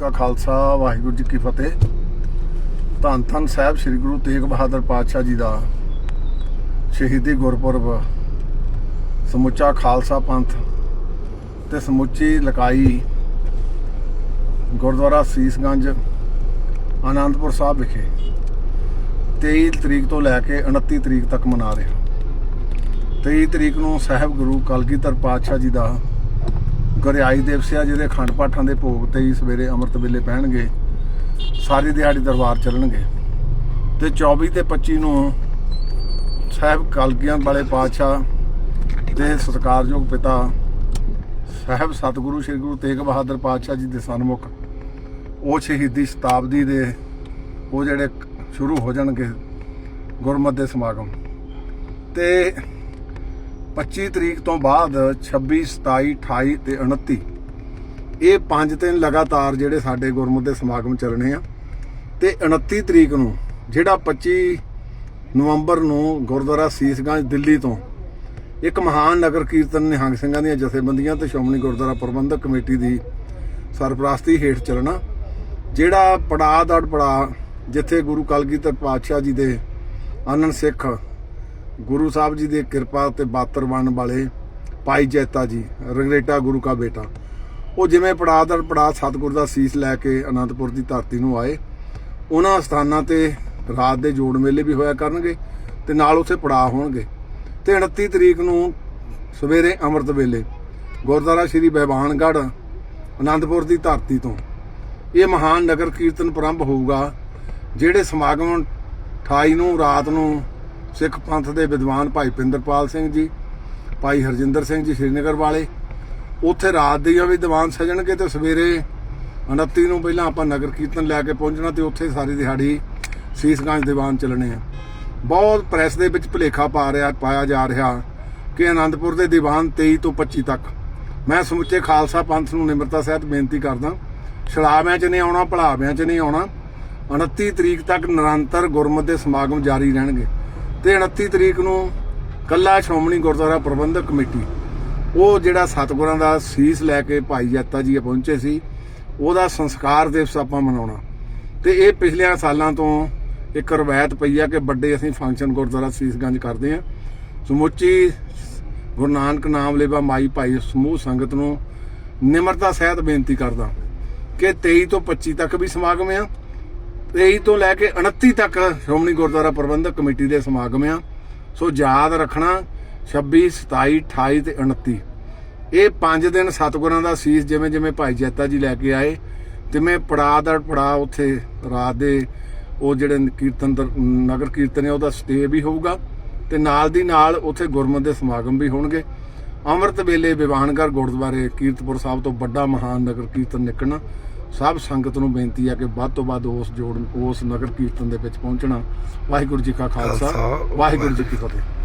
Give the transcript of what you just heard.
ਕਾ ਖਾਲਸਾ, ਵਾਹਿਗੁਰੂ ਜੀ ਕੀ ਫਤਿਹ। ਧੰਨ ਧੰਨ ਸਾਹਿਬ ਸ੍ਰੀ ਗੁਰੂ ਤੇਗ ਬਹਾਦਰ ਪਾਤਸ਼ਾਹ ਜੀ ਦਾ ਸ਼ਹੀਦੀ ਗੁਰਪੁਰਬ। ਸਮੁੱਚਾ ਖਾਲਸਾ ਪੰਥ ਤੇ ਸਮੁੱਚੀ ਲਕਾਈ ਗੁਰਦੁਆਰਾ ਸੀਸਗੰਜ, ਆਨੰਦਪੁਰ ਸਾਹਿਬ ਵਿਖੇ 23 ਤਰੀਕ ਤੋਂ ਲੈ ਕੇ 29 ਤਰੀਕ ਤੱਕ ਮਨਾ ਰਿਹਾ। 23 ਤਰੀਕ ਨੂੰ ਸਾਹਿਬ ਗੁਰੂ ਕਲਗੀਧਰ ਪਾਤਸ਼ਾਹ ਜੀ ਦਾ ਗੁਰਿਆਈ ਦਿਵਸ ਆ, ਜਿਹਦੇ ਖੰਡ ਪਾਠਾਂ ਦੇ ਭੋਗ ਤੇ ਹੀ ਸਵੇਰੇ ਅੰਮ੍ਰਿਤ ਵੇਲੇ ਪਹਿਣਗੇ ਸਾਰੀ ਦਿਹਾੜੀ ਦਰਬਾਰ ਚੱਲਣਗੇ। ਤੇ 24 ਤੇ 25 ਨੂੰ ਸਾਹਿਬ ਕਲਗੀਆਂ ਵਾਲੇ ਪਾਤਸ਼ਾਹ ਦੇ ਸਤਿਕਾਰਯੋਗ ਪਿਤਾ ਸਾਹਿਬ ਸਤਿਗੁਰੂ ਸ੍ਰੀ ਗੁਰੂ ਤੇਗ ਬਹਾਦਰ ਪਾਤਸ਼ਾਹ ਜੀ ਦੇ ਸਨਮੁਖ, ਉਹ ਸ਼ਹੀਦੀ ਸ਼ਤਾਬਦੀ ਦੇ ਉਹ ਜਿਹੜੇ ਸ਼ੁਰੂ ਹੋ ਜਾਣਗੇ ਗੁਰਮਤਿ ਦੇ ਸਮਾਗਮ। ਤੇ 25 ਤਰੀਕ ਤੋਂ ਬਾਅਦ 26 27 28 ਤੇ 29 ਇਹ ਪੰਜ ਦਿਨ ਲਗਾਤਾਰ ਜਿਹੜੇ ਸਾਡੇ ਗੁਰਮਤਿ ਦੇ ਸਮਾਗਮ ਚੱਲਣੇ ਆ। ਤੇ 29 ਤਰੀਕ ਨੂੰ ਜਿਹੜਾ 25 ਨਵੰਬਰ ਨੂੰ ਗੁਰਦੁਆਰਾ ਸੀਸਗੰਜ ਦਿੱਲੀ ਤੋਂ ਇੱਕ ਮਹਾਨ ਨਗਰ ਕੀਰਤਨ ਨਿਹੰਗ ਸਿੰਘਾਂ ਦੀਆਂ ਜਥੇਬੰਦੀਆਂ ਤੇ ਸ਼੍ਰੋਮਣੀ ਗੁਰਦੁਆਰਾ ਪ੍ਰਬੰਧਕ ਕਮੇਟੀ ਦੀ ਸਰਪ੍ਰਸਤੀ ਹੇਠ ਚੱਲਣਾ, ਜਿਹੜਾ ਪੜਾਅ ਦੜ ਪੜਾਅ ਜਿੱਥੇ ਗੁਰੂ ਕਲਗੀਧਰ ਪਾਤਸ਼ਾਹ ਜੀ ਦੇ ਆਨੰਦ ਸਿੱਖ ਗੁਰੂ ਸਾਹਿਬ ਜੀ ਦੀ ਕਿਰਪਾ ਤੇ ਬਾਤਰ ਬਣਨ ਵਾਲੇ ਭਾਈ ਜੈਤਾ ਜੀ, ਰੰਗਰੇਟਾ ਗੁਰੂ ਕਾ ਬੇਟਾ। ਉਹ ਜਿਵੇਂ ਪੜਾਅ ਦਰ ਪੜਾਅ ਸਤਿਗੁਰ ਦਾ ਸੀਸ ਲੈ ਕੇ ਅਨੰਦਪੁਰ ਦੀ ਧਰਤੀ ਨੂੰ ਆਏ, ਉਹਨਾਂ ਸਥਾਨਾਂ ਤੇ ਰਾਤ ਦੇ ਜੋੜ ਮੇਲੇ ਵੀ ਹੋਇਆ ਕਰਨਗੇ ਤੇ ਨਾਲ ਉੱਥੇ ਪੜਾਅ ਹੋਣਗੇ। ਤੇ 29 ਤਰੀਕ ਨੂੰ ਸਵੇਰੇ ਅੰਮ੍ਰਿਤ ਵੇਲੇ ਗੁਰਦੁਆਰਾ ਸ੍ਰੀ ਬੈਵਾਨਗੜ੍ਹ ਅਨੰਦਪੁਰ ਦੀ ਧਰਤੀ ਤੋਂ ਇਹ ਮਹਾਨ ਨਗਰ ਕੀਰਤਨ ਪ੍ਰੰਭ ਹੋਊਗਾ, ਜਿਹੜੇ ਸਮਾਗਮ 28 ਨੂੰ ਰਾਤ ਨੂੰ ਸਿੱਖ ਪੰਥ ਦੇ ਵਿਦਵਾਨ ਭਾਈ ਪਿੰਦਰਪਾਲ ਸਿੰਘ ਜੀ, ਭਾਈ ਹਰਜਿੰਦਰ ਸਿੰਘ ਜੀ ਸ਼੍ਰੀਨਗਰ ਵਾਲੇ। ਉੱਥੇ ਰਾਤ ਦੀਆਂ ਵੀ ਦੀਵਾਨ ਸਜਣਗੇ ਤੇ ਸਵੇਰੇ 29 ਨੂੰ ਪਹਿਲਾਂ ਆਪਾਂ ਨਗਰ ਕੀਰਤਨ ਲੈ ਕੇ ਪਹੁੰਚਣਾ ਤੇ ਉੱਥੇ ਸਾਰੀ ਦਿਹਾੜੀ ਸੀਸਗੰਜ ਦੀਵਾਨ ਚੱਲਣੇ ਆ। ਬਹੁਤ ਪ੍ਰੈਸ ਦੇ ਵਿੱਚ ਭੁਲੇਖਾ ਪਾ ਰਿਹਾ, ਪਾਇਆ ਜਾ ਰਿਹਾ ਕਿ ਆਨੰਦਪੁਰ ਦੇ ਦੀਵਾਨ 23 ਤੋਂ 25 ਤੱਕ। ਮੈਂ ਸਮੁੱਚੇ ਖਾਲਸਾ ਪੰਥ ਨੂੰ ਨਿਮਰਤਾ ਸਹਿਤ ਬੇਨਤੀ ਕਰਦਾ ਛੜਾਵਿਆਂ 'ਚ ਨਹੀਂ ਆਉਣਾ, ਭਲਾਵਿਆਂ 'ਚ ਨਹੀਂ ਆਉਣਾ 29 ਤਰੀਕ ਤੱਕ ਨਿਰੰਤਰ ਗੁਰਮਤਿ ਦੇ ਸਮਾਗਮ ਜਾਰੀ ਰਹਿਣਗੇ। ਤੇ 29 ਤਰੀਕ ਨੂੰ ਕੱਲਾ ਸ਼੍ਰੋਮਣੀ ਗੁਰਦੁਆਰਾ ਪ੍ਰਬੰਧਕ ਕਮੇਟੀ, ਉਹ ਜਿਹੜਾ ਸਤਿਗੁਰਾਂ ਦਾ ਸੀਸ ਲੈ ਕੇ ਭਾਈ ਜੱਤਾ ਜੀ ਪਹੁੰਚੇ ਸੀ, ਉਹਦਾ ਸੰਸਕਾਰ ਦਿਵਸ ਆਪਾਂ ਮਨਾਉਣਾ। ਤੇ ਇਹ ਪਿਛਲੇ ਸਾਲਾਂ ਤੋਂ ਇੱਕ ਰਵਾਇਤ ਪਈ ਆ ਕਿ ਵੱਡੇ ਅਸੀਂ ਫੰਕਸ਼ਨ ਗੁਰਦੁਆਰਾ ਸੀਸਗੰਜ ਕਰਦੇ ਆ ਸਮੁੱਚੀ ਗੁਰੂ ਨਾਨਕ ਨਾਮ ਲੇਵਾ ਮਾਈ ਭਾਈ ਸਮੂਹ ਸੰਗਤ ਨੂੰ ਨਿਮਰਤਾ ਸਹਿਤ ਬੇਨਤੀ ਕਰਦਾ ਕਿ 23 ਤੋਂ 25 ਤੱਕ ਵੀ ਸਮਾਗਮ ਆ 23 ਤੋਂ ਲੈ ਕੇ 29 ਤੱਕ ਸ਼੍ਰੋਮਣੀ ਗੁਰਦੁਆਰਾ ਪ੍ਰਬੰਧਕ ਕਮੇਟੀ ਦੇ ਸਮਾਗਮ ਆ। ਸੋ ਯਾਦ ਰੱਖਣਾ 26 27 28 ਤੇ 29 ਇਹ ਪੰਜ ਦਿਨ ਸਤਿਗੁਰਾਂ ਦਾ ਸੀਸ ਜਿਵੇਂ ਜਿਵੇਂ ਭਾਈ ਜੈਤਾ ਜੀ ਲੈ ਕੇ ਆਏ, ਤਿਵੇਂ ਪੜਾ ਦਰ ਪੜਾ ਉੱਥੇ ਰਾਤ ਦੇ ਉਹ ਜਿਹੜੇ ਕੀਰਤਨ ਦਰ- ਨਗਰ ਕੀਰਤਨ ਹੈ ਉਹਦਾ ਸਟੇ ਵੀ ਹੋਊਗਾ ਤੇ ਨਾਲ ਦੀ ਨਾਲ ਉੱਥੇ ਗੁਰਮਤਿ ਦੇ ਸਮਾਗਮ ਵੀ ਹੋਣਗੇ। ਅੰਮ੍ਰਿਤ ਵੇਲੇ ਵਿਵਾਨਗਰ ਗੁਰਦੁਆਰੇ ਕੀਰਤਪੁਰ ਸਾਹਿਬ ਤੋਂ ਵੱਡਾ ਮਹਾਨ ਨਗਰ ਕੀਰਤਨ ਨਿਕਲਣਾ। ਸਭ ਸੰਗਤ ਨੂੰ ਬੇਨਤੀ ਹੈ ਕਿ ਵੱਧ ਤੋਂ ਵੱਧ ਉਸ ਜੋੜ ਉਸ ਨਗਰ ਕੀਰਤਨ ਦੇ ਵਿੱਚ ਪਹੁੰਚਣਾ। ਵਾਹਿਗੁਰੂ ਜੀ ਕਾ ਖਾਲਸਾ, ਵਾਹਿਗੁਰੂ ਜੀ ਕੀ ਫਤਿਹ।